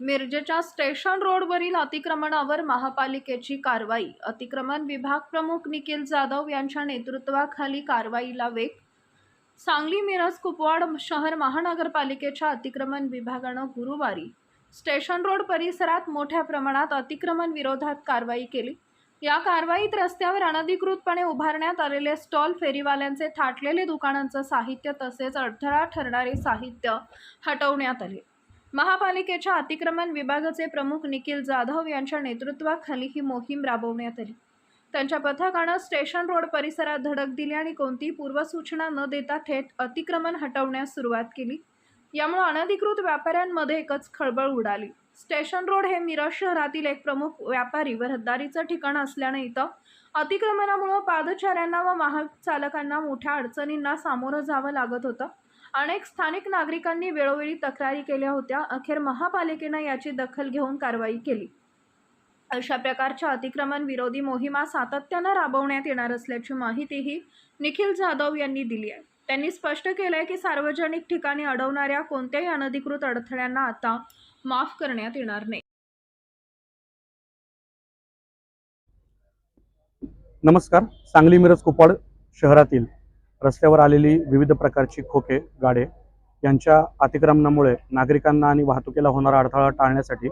मिरजेच्या स्टेशन रोडवरील अतिक्रमणावर महापालिकेची कारवाई. अतिक्रमण विभाग प्रमुख निखिल जाधव यांच्या नेतृत्वाखाली कारवाईला वेग. सांगली मिरज कुपवाड शहर महानगरपालिकेच्या अतिक्रमण विभागानं गुरुवारी स्टेशन रोड परिसरात मोठ्या प्रमाणात अतिक्रमण विरोधात कारवाई केली. या कारवाईत रस्त्यावर अनधिकृतपणे उभारण्यात आलेले स्टॉल फेरीवाल्यांचे थाटलेले दुकानांचं साहित्य तसेच अडथळा ठरणारे साहित्य हटवण्यात आले. महापालिकेच्या अतिक्रमण विभागाचे प्रमुख निखिल जाधव यांच्या नेतृत्वाखाली ही मोहीम राबवण्यात आली. त्यांच्या पथकानं स्टेशन रोड परिसरात धडक दिली आणि कोणतीही पूर्वसूचना न देता थेट अतिक्रमण हटवण्यास सुरुवात केली. यामुळे अनधिकृत व्यापाऱ्यांमध्ये एकच खळबळ उडाली. स्टेशन रोड हे मिरज शहरातील एक प्रमुख व्यापारी व रहदारीचं ठिकाण असल्याने इथं अतिक्रमणामुळं पादचाऱ्यांना व वाहनचालकांना मोठ्या अडचणींना सामोरं जावं लागत होतं. अनेक स्थानिक नागरिकांनी वेळोवेळी तक्रारी केल्या होत्या. अखेर महापालिकेनं याची दखल घेऊन कारवाई केली. अशा प्रकारच्या अतिक्रमण विरोधी मोहिमा सातत्यानं राबवण्यात येणार असल्याची माहितीही निखिल जाधव यांनी दिली आहे. त्यांनी स्पष्ट केलंय की सार्वजनिक ठिकाणी अडवणाऱ्या कोणत्याही अनधिकृत अडथळ्यांना आता माफ करण्यात येणार नाही. नमस्कार. सांगली मिरज कुपवाड शहरातील रस्त्यावर आलेली विविध प्रकारची खोके गाडे यांच्या अतिक्रमणामुळे नागरिकांना आणि वाहतुकीला होणारा अडथळा टाळण्यासाठी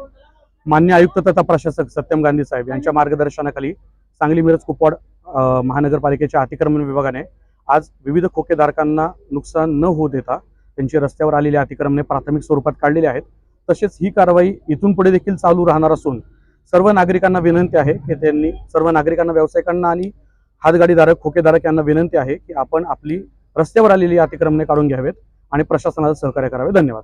मान्य आयुक्त तथा प्रशासक सत्यम गांधी साहेब यांच्या मार्गदर्शनाखाली सांगली मिरज कुपवाड महानगरपालिकेच्या अतिक्रमण विभागाने आज विविध खोकेधारकांना नुकसान न होऊ देता त्यांची रस्त्यावर आलेल्या अतिक्रमणे प्राथमिक स्वरूपात काढलेले आहेत. तसेच ही कारवाई इथून पुढे देखील चालू राहणार असून सर्व नागरिकांना विनंती आहे की त्यांनी सर्व नागरिकांना व्यावसायिकांना आणि हातगाडीधारक खोकेधारक यांना विनंती आहे की आपण आपली रस्त्यावर आलेली अतिक्रमणे काढून घ्यावेत आणि प्रशासनाला सहकार्य करावे. धन्यवाद.